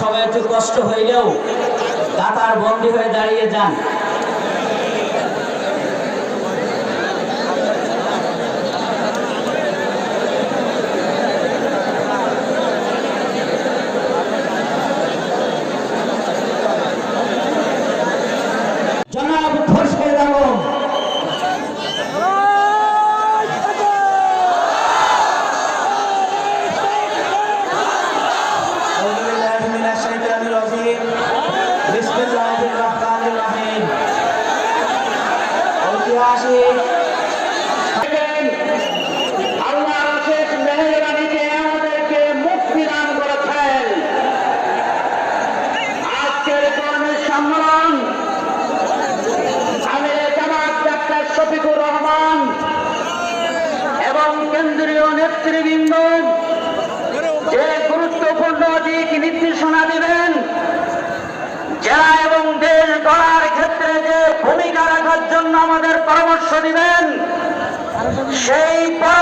সবাই একটু কষ্ট হইলেও কাতার বন্দী হয়ে দাঁড়িয়ে যান। নেতৃবৃন্দ যে গুরুত্বপূর্ণ দিক নির্দেশনা দিবেন জন্য আমাদের পরামর্শ দিবেন। সেই নিয়ে